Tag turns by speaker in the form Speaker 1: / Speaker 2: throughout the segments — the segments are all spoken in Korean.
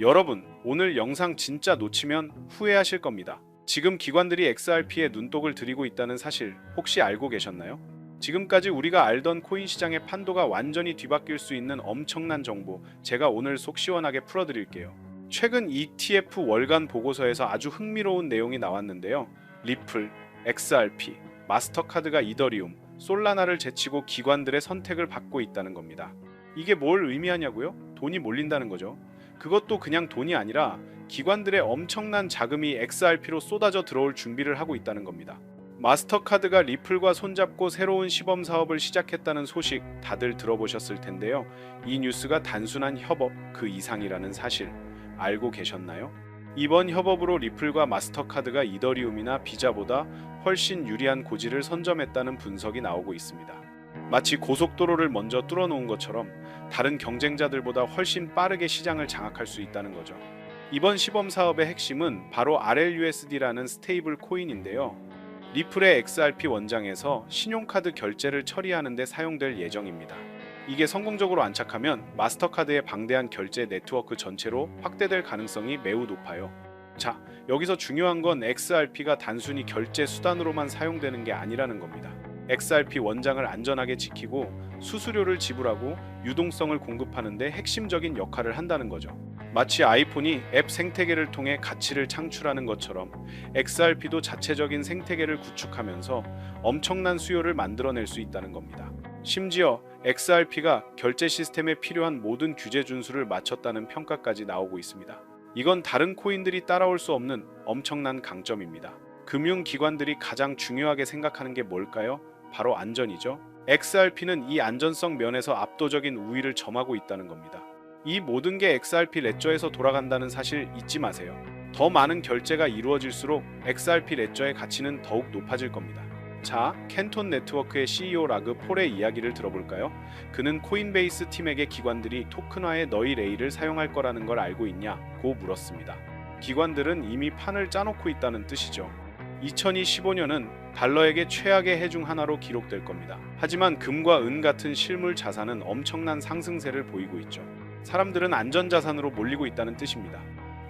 Speaker 1: 여러분, 오늘 영상 진짜 놓치면 후회하실 겁니다. 지금 기관들이 XRP에 눈독을 들이고 있다는 사실 혹시 알고 계셨나요? 지금까지 우리가 알던 코인 시장의 판도가 완전히 뒤바뀔 수 있는 엄청난 정보 제가 오늘 속 시원하게 풀어드릴게요. 최근 ETF 월간 보고서에서 아주 흥미로운 내용이 나왔는데요. 리플, XRP, 마스터카드가 이더리움, 솔라나를 제치고 기관들의 선택을 받고 있다는 겁니다. 이게 뭘 의미하냐고요? 돈이 몰린다는 거죠. 그것도 그냥 돈이 아니라 기관들의 엄청난 자금이 XRP로 쏟아져 들어올 준비를 하고 있다는 겁니다. 마스터카드가 리플과 손잡고 새로운 시범 사업을 시작했다는 소식 다들 들어보셨을 텐데요. 이 뉴스가 단순한 협업 그 이상이라는 사실 알고 계셨나요? 이번 협업으로 리플과 마스터카드가 이더리움이나 비자보다 훨씬 유리한 고지를 선점했다는 분석이 나오고 있습니다. 마치 고속도로를 먼저 뚫어놓은 것처럼 다른 경쟁자들보다 훨씬 빠르게 시장을 장악할 수 있다는 거죠. 이번 시범 사업의 핵심은 바로 RLUSD라는 스테이블 코인인데요. 리플의 XRP 원장에서 신용카드 결제를 처리하는 데 사용될 예정입니다. 이게 성공적으로 안착하면 마스터카드의 방대한 결제 네트워크 전체로 확대될 가능성이 매우 높아요. 자, 여기서 중요한 건 XRP가 단순히 결제 수단으로만 사용되는 게 아니라는 겁니다. XRP 원장을 안전하게 지키고 수수료를 지불하고 유동성을 공급하는 데 핵심적인 역할을 한다는 거죠. 마치 아이폰이 앱 생태계를 통해 가치를 창출하는 것처럼 XRP도 자체적인 생태계를 구축하면서 엄청난 수요를 만들어낼 수 있다는 겁니다. 심지어 XRP가 결제 시스템에 필요한 모든 규제 준수를 마쳤다는 평가까지 나오고 있습니다. 이건 다른 코인들이 따라올 수 없는 엄청난 강점입니다. 금융기관들이 가장 중요하게 생각하는 게 뭘까요? 바로 안전이죠. XRP는 이 안전성 면에서 압도적인 우위를 점하고 있다는 겁니다. 이 모든 게 XRP 레저에서 돌아간다는 사실 잊지 마세요. 더 많은 결제가 이루어질수록 XRP 레저의 가치는 더욱 높아질 겁니다. 자, 캔톤 네트워크의 CEO 라그 폴의 이야기를 들어볼까요? 그는 코인베이스 팀에게 기관들이 토큰화의 너희 레이를 사용할 거라는 걸 알고 있냐 고 물었습니다. 기관들은 이미 판을 짜놓고 있다는 뜻이죠. 2025년은 달러에게 최악의 해 중 하나로 기록될 겁니다. 하지만 금과 은 같은 실물 자산은 엄청난 상승세를 보이고 있죠. 사람들은 안전자산으로 몰리고 있다는 뜻입니다.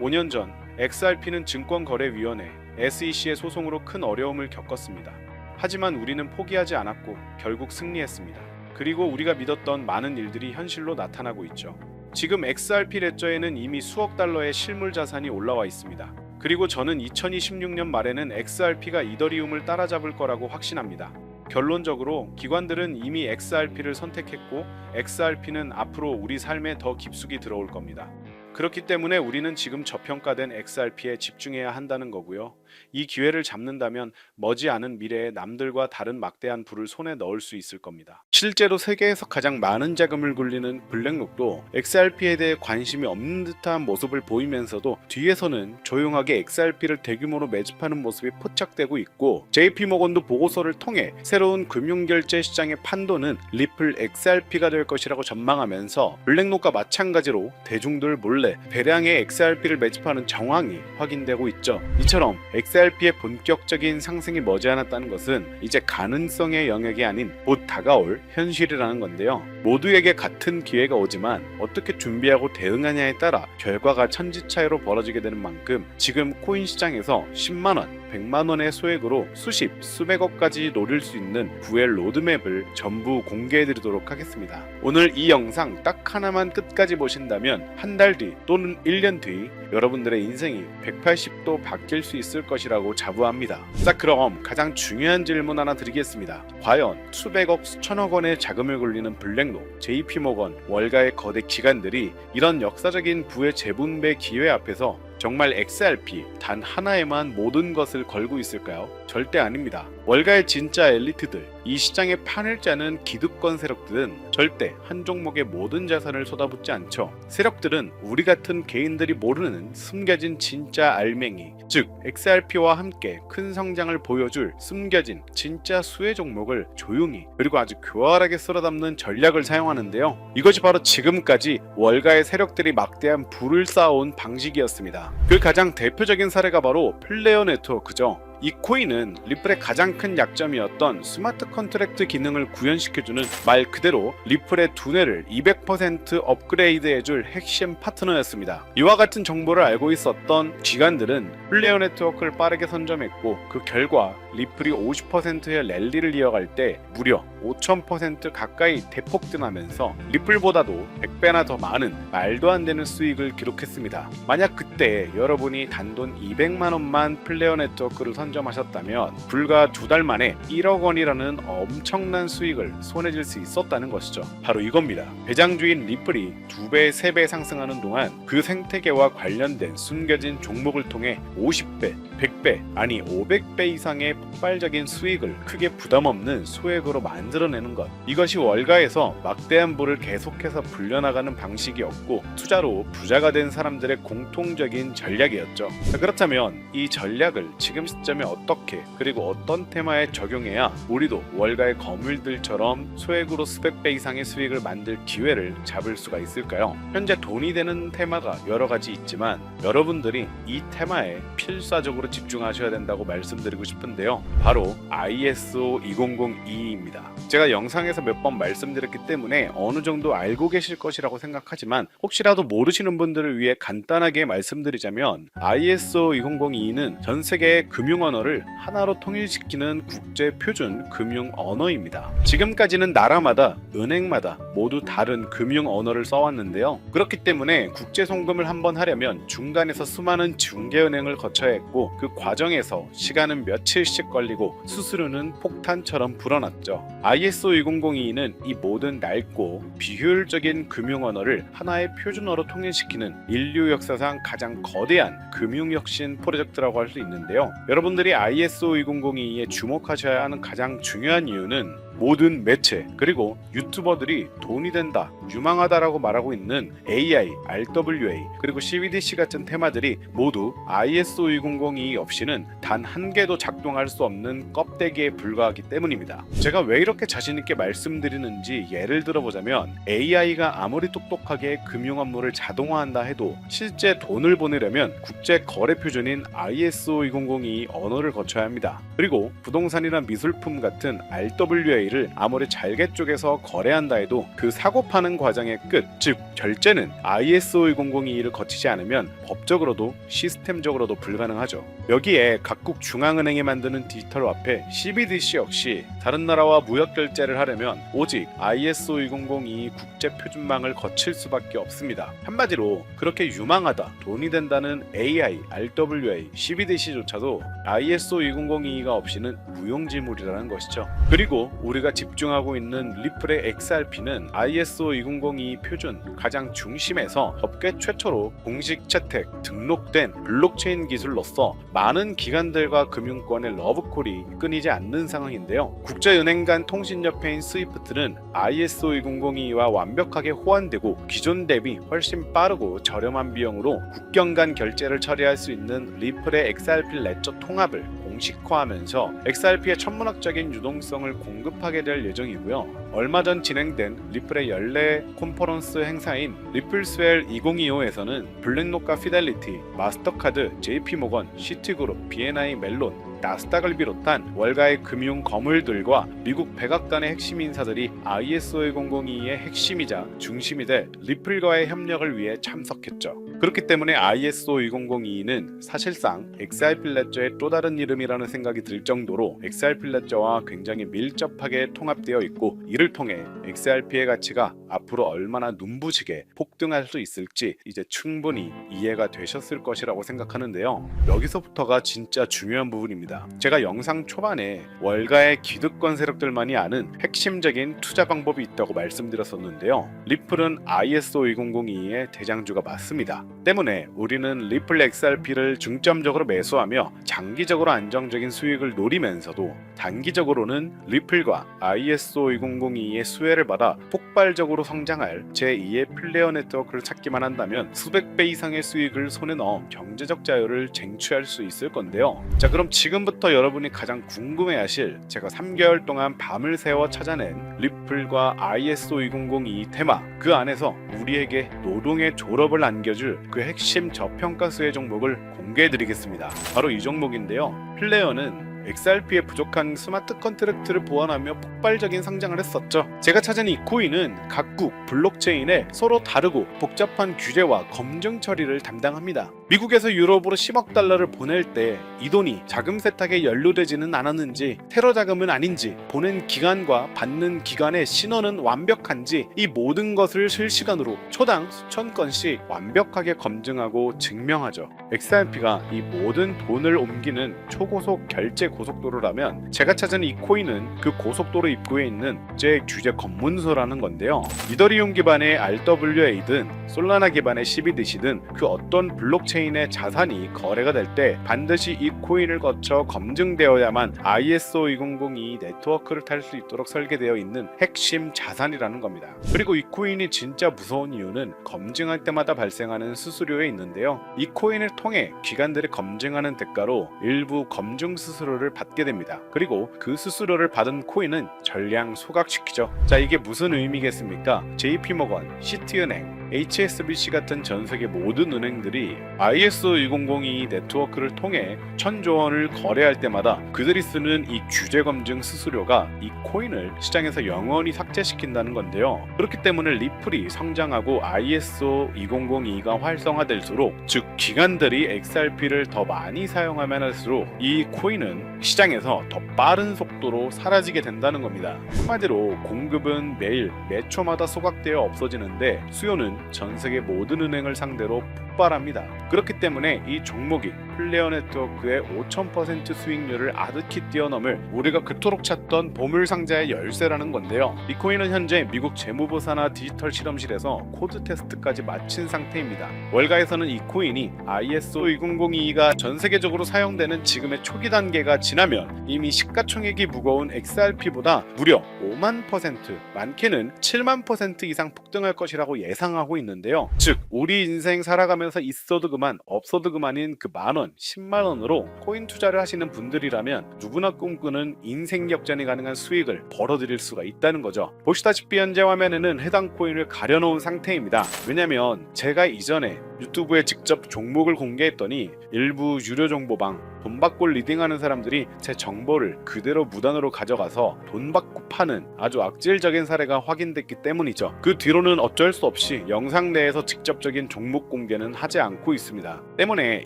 Speaker 1: 5년 전 XRP는 증권거래위원회 SEC의 소송으로 큰 어려움을 겪었습니다. 하지만 우리는 포기하지 않았고 결국 승리했습니다. 그리고 우리가 믿었던 많은 일들이 현실로 나타나고 있죠. 지금 XRP 레저에는 이미 수억 달러의 실물 자산이 올라와 있습니다. 그리고 저는 2026년 말에는 XRP가 이더리움을 따라잡을 거라고 확신합니다. 결론적으로 기관들은 이미 XRP를 선택했고 XRP는 앞으로 우리 삶에 더 깊숙이 들어올 겁니다. 그렇기 때문에 우리는 지금 저평가된 XRP에 집중해야 한다는 거고요. 이 기회를 잡는다면 머지않은 미래에 남들과 다른 막대한 부를 손에 넣을 수 있을 겁니다. 실제로 세계에서 가장 많은 자금을 굴리는 블랙록도 XRP에 대해 관심이 없는 듯한 모습을 보이면서도 뒤에서는 조용하게 XRP를 대규모로 매집하는 모습이 포착되고 있고 JP모건도 보고서를 통해 새로운 금융결제 시장의 판도는 리플 XRP가 될 것이라고 전망하면서 블랙록과 마찬가지로 대중들 몰래 대량의 XRP를 매집하는 정황이 확인되고 있죠. 이처럼 XRP의 본격적인 상승이 머지않았다는 것은 이제 가능성의 영역이 아닌 곧 다가올 현실이라는 건데요. 모두에게 같은 기회가 오지만 어떻게 준비하고 대응하냐에 따라 결과가 천지 차이로 벌어지게 되는 만큼 지금 코인 시장에서 10만 원, 100만 원의 소액으로 수십, 수백억까지 노릴 수 있는 부의 로드맵을 전부 공개해 드리도록 하겠습니다. 오늘 이 영상 딱 하나만 끝까지 보신다면 한 달 뒤 또는 1년 뒤 여러분들의 인생이 180도 바뀔 수 있을 것이라고 자부합니다. 자 그럼 가장 중요한 질문 하나 드리겠습니다. 과연 수백억 수천억 원의 자금을 굴리는 블랙록, JP모건, 월가의 거대 기관들이 이런 역사적인 부의 재분배 기회 앞에서 정말 XRP 단 하나에만 모든 것을 걸고 있을까요? 절대 아닙니다. 월가의 진짜 엘리트들, 이 시장의 판을 짜는 기득권 세력들은 절대 한 종목의 모든 자산을 쏟아붓지 않죠. 세력들은 우리 같은 개인들이 모르는 숨겨진 진짜 알맹이, 즉 XRP와 함께 큰 성장을 보여줄 숨겨진 진짜 수혜 종목을 조용히 그리고 아주 교활하게 쓸어담는 전략을 사용하는데요. 이것이 바로 지금까지 월가의 세력들이 막대한 부를 쌓아온 방식이었습니다. 그 가장 대표적인 사례가 바로 플레어 네트워크죠. 이 코인은 리플의 가장 큰 약점이었던 스마트 컨트랙트 기능을 구현시켜주는 말 그대로 리플의 두뇌를 200% 업그레이드해줄 핵심 파트너였습니다. 이와 같은 정보를 알고 있었던 기관들은 플레어 네트워크를 빠르게 선점했고 그 결과 리플이 50%의 랠리를 이어갈 때 무려 5000% 가까이 대폭 등하면서 리플보다도 100배나 더 많은 말도 안 되는 수익을 기록했습니다. 만약 그때 여러분이 단돈 200만 원만 플레어 네트워크를 선점하셨다면 불과 두 달 만에 1억 원이라는 엄청난 수익을 손해질 수 있었다는 것이죠. 바로 이겁니다. 배장주인 리플이 2배, 3배 상승하는 동안 그 생태계와 관련된 숨겨진 종목을 통해 50배, 100배, 아니 500배 이상의 폭발적인 수익을 크게 부담 없는 소액으로 만들어내는 것. 이것이 월가에서 막대한 부를 계속해서 불려나가는 방식이었고 투자로 부자가 된 사람들의 공통적인 전략이었죠. 자, 그렇다면 이 전략을 지금 시점에 어떻게 그리고 어떤 테마에 적용해야 우리도 월가의 거물들처럼 소액으로 수백 배 이상의 수익을 만들 기회를 잡을 수가 있을까요? 현재 돈이 되는 테마가 여러 가지 있지만 여러분들이 이 테마에 필사적으로 집중하셔야 된다고 말씀드리고 싶은데요. 바로 ISO 2002입니다. 제가 영상에서 몇 번 말씀드렸기 때문에 어느 정도 알고 계실 것이라고 생각하지만 혹시라도 모르시는 분들을 위해 간단하게 말씀드리자면 ISO 2002는 전 세계의 금융 언어를 하나로 통일시키는 국제 표준 금융 언어입니다. 지금까지는 나라마다 은행마다 모두 다른 금융 언어를 써왔는데요. 그렇기 때문에 국제 송금을 한번 하려면 중간에서 수많은 중개은행을 거쳐야 했고 그 과정에서 시간은 며칠씩 걸리고 수수료는 폭탄처럼 불어났죠. ISO 2002는 이 모든 낡고 비효율적인 금융 언어를 하나의 표준어로 통일시키는 인류 역사상 가장 거대한 금융 혁신 프로젝트라고 할 수 있는데요. 여러분들이 ISO 2002에 주목하셔야 하는 가장 중요한 이유는 모든 매체 그리고 유튜버들이 돈이 된다, 유망하다라고 말하고 있는 AI, RWA 그리고 CBDC 같은 테마들이 모두 ISO 2002 없이는 단 한 개도 작동할 수 없는 껍데기에 불과하기 때문입니다. 제가 왜 이렇게 자신 있게 말씀드리는지 예를 들어보자면 AI가 아무리 똑똑하게 금융 업무를 자동화한다 해도 실제 돈을 보내려면 국제 거래 표준인 ISO 2002 언어를 거쳐야 합니다. 그리고 부동산이나 미술품 같은 RWA 를 아무리 잘게 쪼개서 거래한다 해도 그 사고 파는 과정의 끝, 즉 결제는 ISO 2002를 거치지 않으면 법적으로도 시스템적으로도 불가능하죠. 여기에 각국 중앙은행이 만드는 디지털 화폐 CBDC 역시 다른 나라와 무역 결제를 하려면 오직 ISO 2002 국제 표준망을 거칠 수밖에 없습니다. 한마디로 그렇게 유망하다, 돈이 된다는 AI, RWA, CBDC조차도 ISO 2002가 없이는 무용지물이라는 것이죠. 그리고 우리가 집중하고 있는 리플의 XRP는 ISO 2002 표준 가장 중심에서 업계 최초로 공식 채택, 등록된 블록체인 기술로서 많은 기관들과 금융권의 러브콜이 끊이지 않는 상황인데요. 국제은행 간 통신협회인 스위프트는 ISO 2002와 완벽하게 호환되고 기존 대비 훨씬 빠르고 저렴한 비용으로 국경 간 결제를 처리할 수 있는 리플의 XRP 레저 통합을 공식화하면서 XRP의 천문학적인 유동성을 공급하게 될 예정이고요. 얼마 전 진행된 리플의 연례 콘퍼런스 행사인 리플스웰 2025에서는 블랙록과 피델리티, 마스터카드, JP모건, 시티그룹, B&I 멜론, 나스닥을 비롯한 월가의 금융 거물들과 미국 백악관의 핵심 인사들이 ISO 2002의 핵심이자 중심이 될 리플과의 협력을 위해 참석했죠. 그렇기 때문에 ISO 2002는 사실상 XRP 레저의 또 다른 이름이라는 생각이 들 정도로 XRP 레저와 굉장히 밀접하게 통합되어 있고 이를 통해 XRP의 가치가 앞으로 얼마나 눈부시게 폭등할 수 있을지 이제 충분히 이해가 되셨을 것이라고 생각하는데요. 여기서부터가 진짜 중요한 부분입니다. 제가 영상 초반에 월가의 기득권 세력들만이 아는 핵심적인 투자 방법이 있다고 말씀드렸었는데요. 리플은 ISO 2002의 대장주가 맞습니다. 때문에 우리는 리플 XRP를 중점적으로 매수하며 장기적으로 안정적인 수익을 노리면서도 단기적으로는 리플과 ISO 2002의 수혜를 받아 폭발적으로 성장할 제2의 플레어 네트워크를 찾기만 한다면 수백 배 이상의 수익을 손에 넣어 경제적 자유를 쟁취할 수 있을 건데요. 자, 그럼 지금부터 여러분이 가장 궁금해하실 제가 3개월 동안 밤을 새워 찾아낸 리플과 ISO 2002 테마 그 안에서 우리에게 노동의 졸업을 안겨줄 볼그 핵심 저평가 수혜 종목을 공개해드리겠습니다. 바로 이 종목인데요. 플레이어는 XRP에 부족한 스마트 컨트랙트를 보완하며 폭발적인 성장을 했었죠. 제가 찾은 이 코인은 각국 블록체인에 서로 다르고 복잡한 규제와 검증 처리를 담당합니다. 미국에서 유럽으로 10억 달러를 보낼 때 이 돈이 자금 세탁에 연루되지는 않았는지 테러 자금은 아닌지 보낸 기간과 받는 기간의 신원은 완벽한지 이 모든 것을 실시간으로 초당 수천 건씩 완벽하게 검증하고 증명하죠. XRP가 이 모든 돈을 옮기는 초고속 결제 고속도로라면 제가 찾은 이 코인은 그 고속도로 입구에 있는 제 규제 검문소라는 건데요. 이더리움 기반의 RWA든 솔라나 기반의 CBDC든 그 어떤 블록체인 의 자산이 거래가 될 때 반드시 이 코인을 거쳐 검증되어야만 ISO 2002 네트워크를 탈 수 있도록 설계되어 있는 핵심 자산이라는 겁니다. 그리고 이 코인이 진짜 무서운 이유는 검증할 때마다 발생하는 수수료에 있는데요. 이 코인을 통해 기관들이 검증하는 대가로 일부 검증 수수료를 받게 됩니다. 그리고 그 수수료를 받은 코인은 전량 소각시키죠. 자, 이게 무슨 의미겠습니까? JP모건, 시티은행, HSBC 같은 전 세계 모든 은행들이 ISO 2002 네트워크를 통해 천조 원을 거래할 때마다 그들이 쓰는 이 규제 검증 수수료가 이 코인을 시장에서 영원히 삭제시킨다는 건데요. 그렇기 때문에 리플이 성장하고 ISO 2002가 활성화될수록 즉 기관들이 XRP를 더 많이 사용하면 할수록 이 코인은 시장에서 더 빠른 속도로 사라지게 된다는 겁니다. 한마디로 공급은 매일 매 초마다 소각되어 없어지는데 수요는 전 세계 모든 은행을 상대로 폭발합니다. 그 렇기 때문에 이 종목이 플레어 네트워크의 5000% 수익률을 아득히 뛰어넘을 우리가 그토록 찾던 보물 상자의 열쇠라는 건데요. 이 코인은 현재 미국 재무부 산하 디지털 실험실에서 코드 테스트까지 마친 상태입니다. 월가에서는 이 코인이 ISO 2002가 전 세계적으로 사용되는 지금의 초기 단계가 지나면 이미 시가총액이 무거운 XRP보다 무려 5만 퍼센트, 많게는 7만 퍼센트 이상 폭등할 것이라고 예상하고 있는데요. 즉, 우리 인생 살아가면서 있어도 그만, 없어도 그만인 그 만 원, 10만 원으로 코인 투자를 하시는 분들이라면 누구나 꿈꾸는 인생 역전이 가능한 수익을 벌어들일 수가 있다는 거죠. 보시다시피 현재 화면에는 해당 코인을 가려놓은 상태입니다. 왜냐면 제가 이전에 유튜브에 직접 종목을 공개했더니 일부 유료 정보방 돈 받고 리딩하는 사람들이 제 정보를 그대로 무단으로 가져가서 돈 받고 파는 아주 악질적인 사례가 확인됐기 때문이죠. 그 뒤로는 어쩔 수 없이 영상 내에서 직접적인 종목 공개는 하지 않고 있습니다. 때문에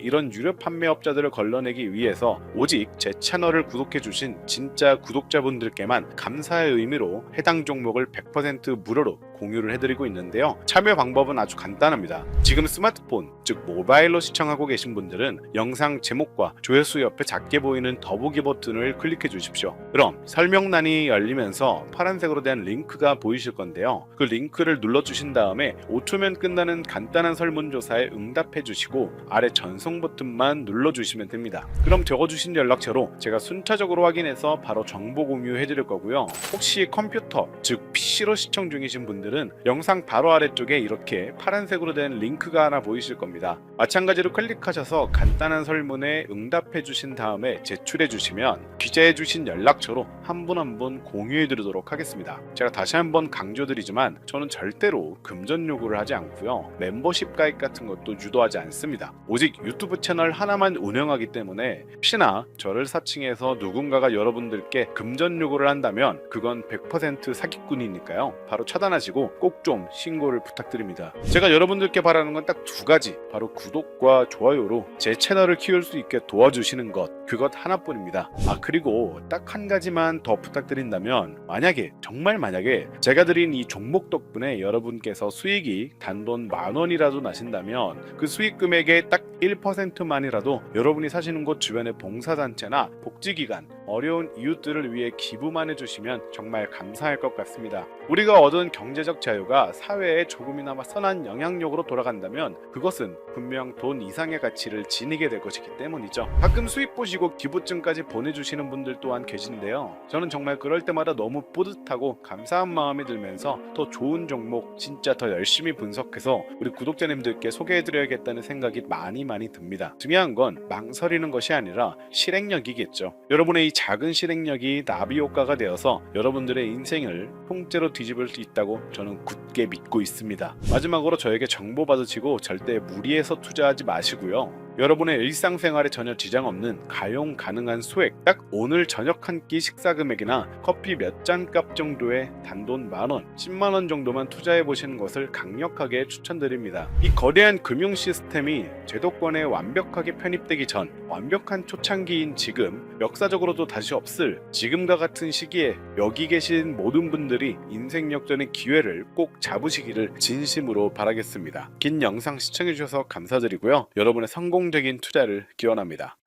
Speaker 1: 이런 유료 판매업자들을 걸러내기 위해서 오직 제 채널을 구독해주신 진짜 구독자분들께만 감사의 의미로 해당 종목을 100% 무료로 공유를 해드리고 있는데요. 참여 방법은 아주 간단합니다. 지금 스마트폰, 즉 모바일로 시청하고 계신 분들은 영상 제목과 조회수 옆에 작게 보이는 더보기 버튼을 클릭해 주십시오. 그럼 설명란이 열리면서 파란색으로 된 링크가 보이실 건데요. 그 링크를 눌러주신 다음에 5초면 끝나는 간단한 설문조사에 응답해 주시고 아래 전송 버튼만 눌러주시면 됩니다. 그럼 적어주신 연락처로 제가 순차적으로 확인해서 바로 정보 공유해 드릴 거고요. 혹시 컴퓨터, 즉 PC로 시청 중이신 분들 은 영상 바로 아래쪽에 이렇게 파란색으로 된 링크가 하나 보이실 겁니다. 마찬가지로 클릭하셔서 간단한 설문에 응답해 주신 다음에 제출해 주시면 기재해 주신 연락처로 한 분 한 분 공유해 드리도록 하겠습니다. 제가 다시 한번 강조드리지만 저는 절대로 금전 요구를 하지 않고요. 멤버십 가입 같은 것도 유도하지 않습니다. 오직 유튜브 채널 하나만 운영하기 때문에 혹시나 저를 사칭해서 누군가가 여러분들께 금전 요구를 한다면 그건 100% 사기꾼이니까요. 바로 차단하시고 꼭 좀 신고를 부탁드립니다. 제가 여러분들께 바라는 건 딱 두 가지. 바로 구독과 좋아요로 제 채널을 키울 수 있게 도와주시는 것. 그것 하나뿐입니다. 아 그리고 딱 한 가지만 더 부탁드린다면 만약에 정말 만약에 제가 드린 이 종목 덕분에 여러분께서 수익이 단돈 만 원이라도 나신다면 그 수익 금액의 딱 1%만이라도 여러분이 사시는 곳 주변의 봉사단체나 복지기관 어려운 이웃들을 위해 기부만 해주시면 정말 감사할 것 같습니다. 우리가 얻은 경제적 자유가 사회에 조금이나마 선한 영향력으로 돌아간다면 그것은 분명 돈 이상의 가치를 지니게 될 것이기 때문이죠. 가끔 수익 보시고 기부증까지 보내주시는 분들 또한 계신데요. 저는 정말 그럴 때마다 너무 뿌듯하고 감사한 마음이 들면서 더 좋은 종목 진짜 더 열심히 분석해서 우리 구독자님들께 소개해드려야겠다는 생각이 많이 많이 듭니다. 중요한 건 망설이는 것이 아니라 실행력이겠죠. 여러분의 이 작은 실행력이 나비 효과가 되어서 여러분들의 인생을 통째로 뒤집을 수 있다고 저는 굳게 믿고 있습니다. 마지막으로 저에게 정보 받으시고 절대 무리해서 투자하지 마시고요. 여러분의 일상생활에 전혀 지장 없는 가용 가능한 소액 딱 오늘 저녁 한 끼 식사 금액이나 커피 몇 잔 값 정도의 단돈 만원, 10만원 정도만 투자해 보시는 것을 강력하게 추천드립니다. 이 거대한 금융 시스템이 제도권에 완벽하게 편입되기 전 완벽한 초창기인 지금 역사적으로도 다시 없을 지금과 같은 시기에 여기 계신 모든 분들이 인생 역전의 기회를 꼭 잡으시기를 진심으로 바라겠습니다. 긴 영상 시청해 주셔서 감사드리고요. 여러분의 성공적인 투자를 기원합니다.